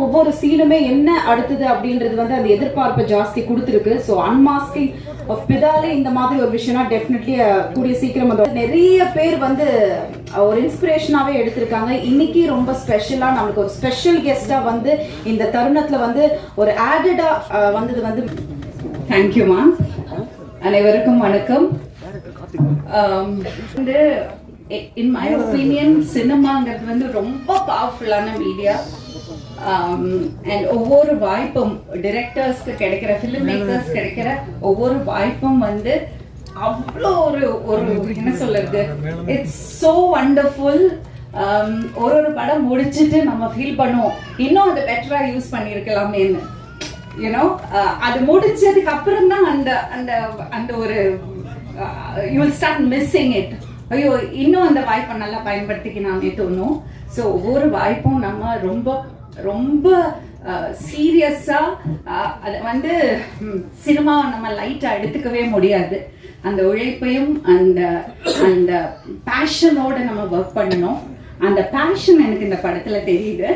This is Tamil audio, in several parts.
ஒவ்வொரு சீனுமே என்ன அடுத்தது அப்படின்றது வந்து அந்த எதிர்பார்ப்பை ஜாஸ்தி கொடுத்துருக்கு. ஸோ அன்மாஸ்கிங் பிதாலே இந்த மாதிரி ஒரு விஷயம்னா டெஃபினெட்லி கூடிய சீக்கிரம் வந்து நிறைய பேர் வந்து ஒரு இன்ஸ்பிரேஷனாகவே எடுத்திருக்காங்க. இன்னைக்கு ரொம்ப ஸ்பெஷலாக நம்மளுக்கு ஒரு ஸ்பெஷல் கெஸ்டாக வந்து இந்த தருணத்தில் வந்து ஒரு ஆடடாக வந்தது வந்து தேங்க்யூமா அனைவருக்கும் வணக்கம். வந்து இன் மை ஒப்பீனியன் சினிமாங்கிறது வந்து ரொம்ப பவர்ஃபுல்லான மீடியா Um, அண்ட் ஒவ்வொரு வாய்ப்பும் டிரெக்டர்ஸ்க்கு கிடைக்கிற ஃபிலிம் மேக்கர்ஸ் கிடைக்கிற ஒவ்வொரு வாய்ப்பும் வந்து அவ்வளோ ஒரு ஒரு என்ன சொல்றது? இட்ஸ் ஸோ வண்டர்ஃபுல் ஒரு ஒரு படம் முடிச்சுட்டு நம்ம ஃபீல் பண்ணுவோம். இன்னும் அதை பெட்டராக யூஸ் பண்ணியிருக்கலாமேன்னு. யூனோ uh, அது முடிச்சதுக்கு அப்புறம் தான் அந்த அந்த அந்த ஒரு you will start missing it ஐயோ இன்னும் அந்த வாய்ப்பை நல்லா பயன்படுத்திக்கலாமே தோணும். ஸோ ஒவ்வொரு வாய்ப்பும் நம்ம ரொம்ப ரொம்ப சீரியஸாக அதை வந்து சினிமாவை நம்ம லைட்டாக எடுத்துக்கவே முடியாது. அந்த உழைப்பையும் அந்த அந்த பேஷனோட நம்ம ஒர்க் பண்ணணும். அந்த பேஷன் எனக்கு இந்த படத்துல தெரியுது.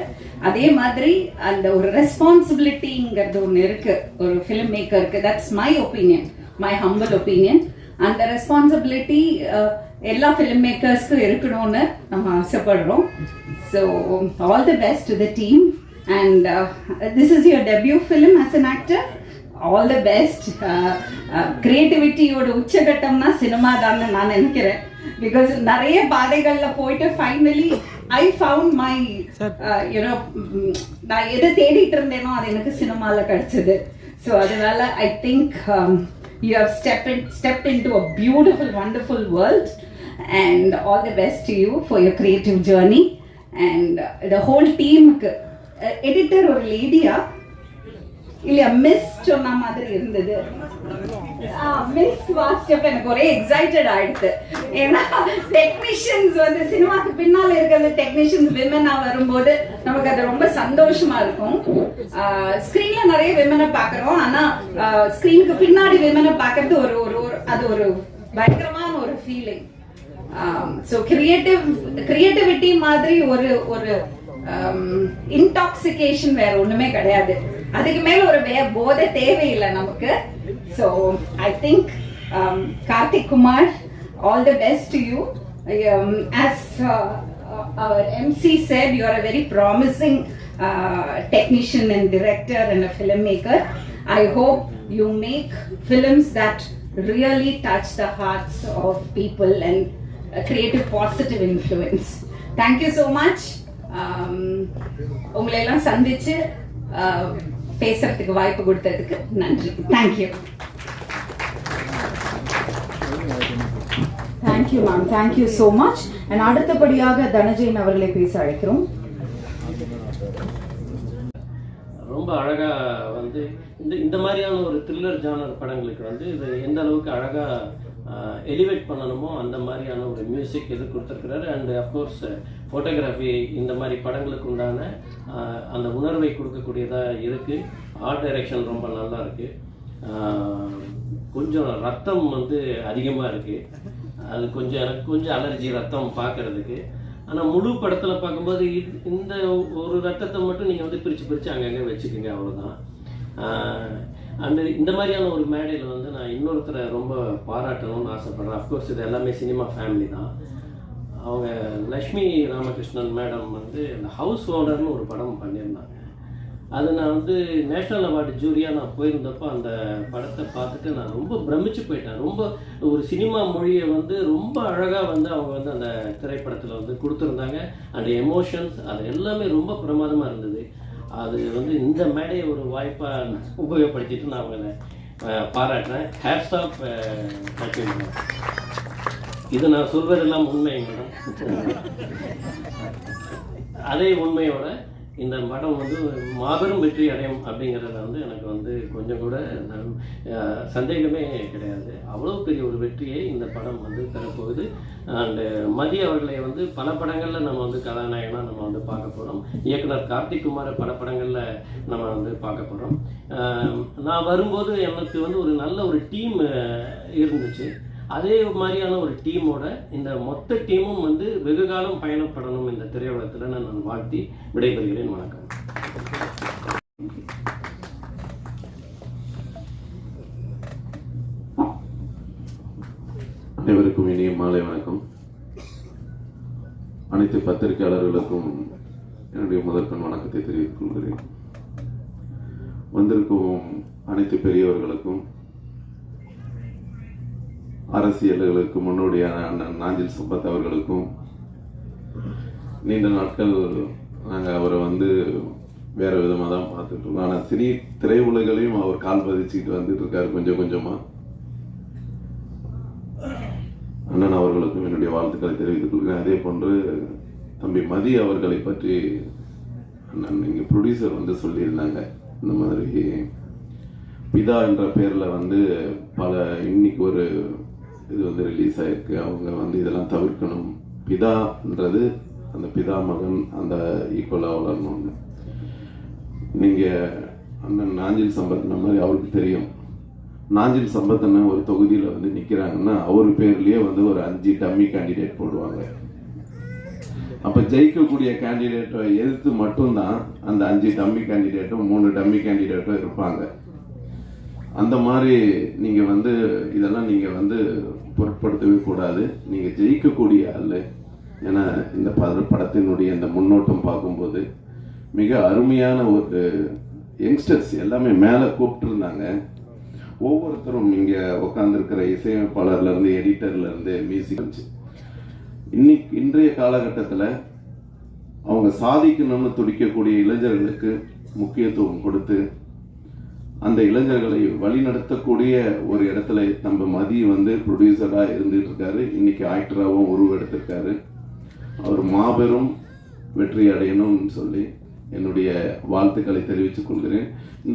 அதே மாதிரி அந்த ஒரு ரெஸ்பான்சிபிலிட்டிங்கிறது ஒன்று இருக்கு. ஒரு film மேக்கருக்கு that's my opinion my humble opinion அந்த ரெஸ்பான்சிபிலிட்டி எல்லா ஃபிலிம் மேக்கர்ஸ்க்கும் இருக்கணும்னு நம்ம ஆசைப்படுறோம். so all the best to the team and this is your debut film as an actor all the best கிரியேட்டிவிட்டியோட உச்சகட்டம்னா cinema தான் நான் நினைக்கிறேன் பிகாஸ் நிறைய பாதைகள்ல போயிட்டு finally I found my you know நான் எதை தேடிட்டு இருந்தேனோ அது எனக்கு சினிமால கிடைச்சது ஸோ அதனால I think you have step in step in to a beautiful wonderful world and all the best you for your creative journey And the whole டீமுக்கு எடிட்டர் ஒரு லேடியா இல்லையா மிஸ் சொன்ன மாதிரி இருந்தது. மிஸ் வாசிச்சப்ப எனக்கு ஒரே எக்ஸைட்டட் ஆயிடுது ஏன்னா டெக்னீஷியன்ஸ் வந்து சினிமாக்கு பின்னால இருக்கிற டெக்னீஷியன்ஸ் விமனா வரும்போது நமக்கு அது ரொம்ப சந்தோஷமா இருக்கும். ஸ்கிரீன்ல நிறைய விமனை பாக்குறோம் ஆனா ஸ்கிரீனுக்கு பின்னாடி விமனை பாக்குறது ஒரு ஒரு ஒரு- அது ஒரு பயங்கரமான ஒரு ஃபீலிங் ஸோ கிரியேட்டிவ் கிரியேட்டிவிட்டி மாதிரி ஒரு ஒரு இன்டாக்சிகேஷன் வேற ஒண்ணுமே கிடையாது அதுக்கு மேல ஒரு வே- போதை தேவையில்லை நமக்கு so I think Karthik Kumar all the best to you as our MC said you are a very promising uh, technician and director and a filmmaker. I hope you make films that really touch the hearts of people and influence. Thank you so much. Um, உங்களை எல்லாம் சந்திச்சு uh, பேசுறதுக்கு வாய்ப்பு கொடுத்ததுக்கு நன்றி. Thank you thank you ma'am thank you so much and அடுத்தபடியாக தனஜெயின் அவர்களை பேச அழைக்கிறோம். ரொம்ப அழகா வந்து இந்த இந்த மாதிரியான ஒரு த்ரில்லர் ஜானர் படங்களுக்கு வந்து இது எந்த அளவுக்கு அழகா எலிவேட் பண்ணணுமோ அந்த மாதிரியான ஒரு மியூசிக் இது கொடுத்துருக்குறாரு. அண்ட் அஃப்கோர்ஸ் ஃபோட்டோகிராஃபி இந்த மாதிரி படங்களுக்கு உண்டான அந்த உணர்வை கொடுக்கக்கூடியதாக இருக்குது ஆர்ட் டைரக்ஷன் ரொம்ப நல்லா இருக்குது கொஞ்சம் ரத்தம் வந்து அதிகமாக இருக்குது அது கொஞ்சம் எனக்கு கொஞ்சம் அலர்ஜி ரத்தம் பார்க்கறதுக்கு ஆனால் முழு படத்தில் பார்க்கும்போது இது- இந்த ஒரு ரத்தத்தை மட்டும் நீங்கள் வந்து பிரித்து பிரித்து அங்கங்கே வச்சுக்கோங்க அவ்வளோதான் அந்த இந்த மாதிரியான ஒரு மேடையில் வந்து நான் இன்னொருத்தரை ரொம்ப பாராட்டணும்னு ஆசைப்பட்றேன். அஃப்கோர்ஸ் இது எல்லாமே சினிமா ஃபேமிலி தான். அவங்க லக்ஷ்மி ராமகிருஷ்ணன் மேடம் வந்து இந்த ஹவுஸ் ஓனர்னு ஒரு படம் பண்ணியிருந்தாங்க. அது நான் வந்து நேஷ்னல் அவார்டு ஜூரியாக நான் போயிருந்தப்போ அந்த படத்தை பார்த்துட்டு நான் ரொம்ப பிரமிச்சு போயிட்டேன். ரொம்ப ஒரு சினிமா மொழியை வந்து ரொம்ப அழகாக வந்து அவங்க வந்து அந்த திரைப்படத்தில் வந்து கொடுத்துருந்தாங்க. அந்த எமோஷன்ஸ் அது எல்லாமே ரொம்ப பிரமாதமாக இருந்தது. அது வந்து இந்த மேடையை ஒரு வாய்ப்பாக உபயோகப்படுத்திட்டு நான் அவங்களை பாராட்டுறேன். ஹேட்ஸ் ஆஃப் லக்ஷ்மி மேடம் இது நான் சொல்வதெல்லாம் உண்மை மேடம். அதே உண்மையோட இந்த படம் வந்து மாபெரும் வெற்றி அடையும் அப்படிங்கிறத வந்து எனக்கு வந்து கொஞ்சம் கூட சந்தேகமே கிடையாது. அவ்வளோ பெரிய ஒரு வெற்றியை இந்த படம் வந்து தரப்போகுது. அண்டு மதி அவர்களை வந்து பல படங்களில் நம்ம வந்து கதாநாயகனாக நம்ம வந்து பார்க்க போகிறோம் இயக்குனர் கார்த்திக் குமார் பல படங்களில் நம்ம வந்து பார்க்க போகிறோம் நான் வரும்போது எனக்கு வந்து ஒரு நல்ல ஒரு டீம் இருந்துச்சு. அதே மாதிரியான ஒரு டீமோட இந்த மொத்த டீமும் வந்து வெகு காலம் பயணப்படணும் இந்த திரையுலகத்தில் நான் வாழ்த்தி விடைபெறுகிறேன். வணக்கம். அனைவருக்கும் இனிய மாலை வணக்கம். அனைத்து பத்திரிகையாளர்களுக்கும் என்னுடைய முதற்கண் வணக்கத்தை தெரிவித்துக் கொள்கிறேன். வந்திருக்கும் அனைத்து பெரியவர்களுக்கும் அரசியல்களுக்கு முன்னோடியான அண்ணன் நாஞ்சில் சம்பத் அவர்களுக்கும் நீண்ட நாட்கள் நாங்கள் அவரை வந்து வேற விதமாக தான் பார்த்துட்டு இருக்கோம். ஆனால் சினி திரையுலகிலையும் அவர் கால் பதிச்சுக்கிட்டு வந்துட்டு இருக்காரு கொஞ்சம் கொஞ்சமாக அண்ணன் அவர்களுக்கும் என்னுடைய வாழ்த்துக்களை தெரிவித்துக் கொள்கிறேன். அதே போன்று தம்பி மதி அவர்களை பற்றி அண்ணன் இங்கே ப்ரொடியூசர் வந்து சொல்லியிருந்தாங்க. இந்த மாதிரி பிதா என்ற பேரில் வந்து பல இன்னைக்கு ஒரு இது வந்து ரிலீஸ் ஆகிருக்கு அவங்க வந்து இதெல்லாம் தவிர்க்கணும். பிதான்றது அந்த பிதா மகன் அந்த ஈக்குவலாக வளரணும்னு. நீங்கள் அண்ணன் நாஞ்சில் சம்பத்தின மாதிரி அவருக்கு தெரியும். நாஞ்சில் சம்பத்தனை ஒரு தொகுதியில் வந்து நிற்கிறாங்கன்னா அவர் பேர்லேயே வந்து ஒரு அஞ்சு டம்மி கேண்டிடேட் போடுவாங்க. அப்போ ஜெயிக்கக்கூடிய கேண்டிடேட்டை எதிர்த்து மட்டும்தான் அந்த அஞ்சு டம்மி கேண்டிடேட்டும் மூணு டம்மி கேண்டிடேட்டும் இருப்பாங்க. அந்த மாதிரி நீங்கள் வந்து இதெல்லாம் நீங்கள் வந்து பொருட்படுத்தவே கூடாது. நீங்கள் ஜெயிக்கக்கூடிய ஆள். ஏன்னா இந்த படத்தினுடைய இந்த முன்னோட்டம் பார்க்கும்போது மிக அருமையான ஒரு யங்ஸ்டர்ஸ் எல்லாமே மேலே கூப்பிட்டுருந்தாங்க. ஒவ்வொருத்தரும் இங்கே உட்காந்துருக்கிற இசையமைப்பாளர்லேருந்து எடிட்டர்லேருந்து மியூசிக் வச்சு இன்னைக்கு இன்றைய காலகட்டத்தில் அவங்க சாதிக்கணும்னு துடிக்கக்கூடிய இளைஞர்களுக்கு முக்கியத்துவம் கொடுத்து அந்த இளைஞர்களை வழிநடத்தக்கூடிய ஒரு இடத்துல நம்ம மதி வந்து ப்ரொடியூசராக இருந்துட்டு இருக்காரு இன்னைக்கு ஆக்டராகவும் உருவெடுத்திருக்காரு அவர் மாபெரும் வெற்றி அடையணும்னு சொல்லி என்னுடைய வாழ்த்துக்களை தெரிவித்துக் கொள்கிறேன். இந்த